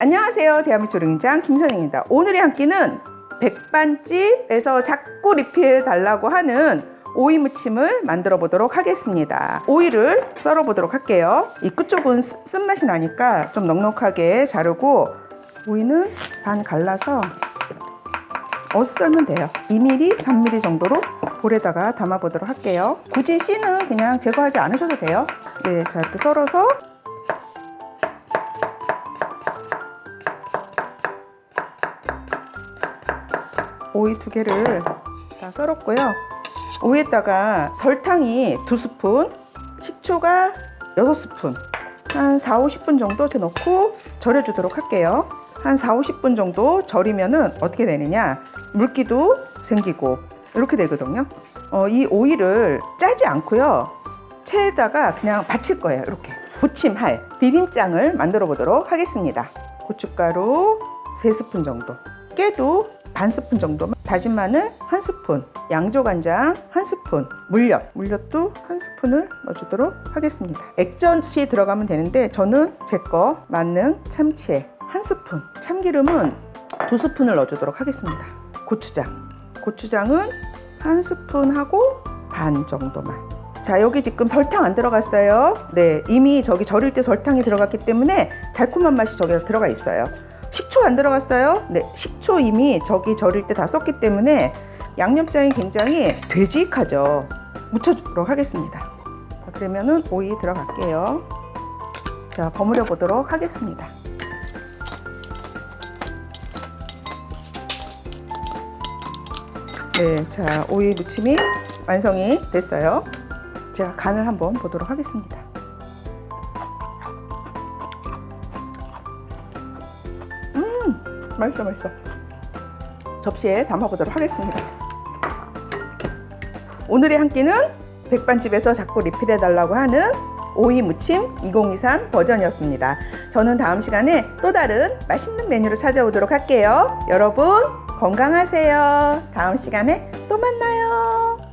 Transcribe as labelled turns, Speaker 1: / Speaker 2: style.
Speaker 1: 안녕하세요. 대한민국 조ring장 김선영입니다. 오늘의 한 끼는 백반집에서 자꾸 리필해 달라고 하는 오이 무침을 만들어 보도록 하겠습니다. 오이를 썰어 보도록 할게요. 이 끝쪽은 쓰- 쓴맛이 나니까 좀 넉넉하게 자르고 오이는 반 갈라서 어슷 썰면 돼요. 2mm, 3mm 정도로 볼에다가 담아 보도록 할게요. 굳이 씨는 그냥 제거하지 않으셔도 돼요. 네, 자 이렇게 썰어서 오이 두 개를 다 썰었고요. 오이에다가 설탕이 두 스푼, 식초가 여섯 스푼, 한 4, 50분 정도 제 넣고 절여주도록 할게요. 한 4, 50분 정도 절이면은 어떻게 되느냐? 물기도 생기고 이렇게 되거든요. 어, 이 오이를 짜지 않고요. 체에다가 그냥 받칠 거예요. 이렇게 부침할 비빔장을 만들어 보도록 하겠습니다. 고춧가루 3스푼 정도, 깨도 반 스푼 정도, 다진 마늘 한 스푼, 양조간장 한 스푼, 물엿, 물엿도 한 스푼을 넣어주도록 하겠습니다. 액젓이 들어가면 되는데 저는 제 거 만능 참치에 한 스푼, 참기름은 두 스푼을 넣어주도록 하겠습니다. 고추장, 고추장은 한 스푼 하고 반 정도만. 자, 여기 지금 설탕 안 들어갔어요. 네, 이미 저기 절일 때 설탕이 들어갔기 때문에 달콤한 맛이 저기 들어가 있어요. 식초 안 들어갔어요? 네, 식초 이미 저기 절일 때 다 썼기 때문에 양념장이 굉장히 되직하죠. 묻혀주도록 하겠습니다. 자, 그러면은 오이 들어갈게요. 자, 버무려 보도록 하겠습니다. 네, 자, 오이 무침이 완성이 됐어요. 제가 간을 한번 보도록 하겠습니다. 맛있어, 맛있어. 접시에 담아보도록 하겠습니다. 오늘의 한 끼는 백반집에서 자꾸 리필해달라고 하는 오이 무침 2023 버전이었습니다. 저는 다음 시간에 또 다른 맛있는 메뉴로 찾아오도록 할게요. 여러분, 건강하세요. 다음 시간에 또 만나요.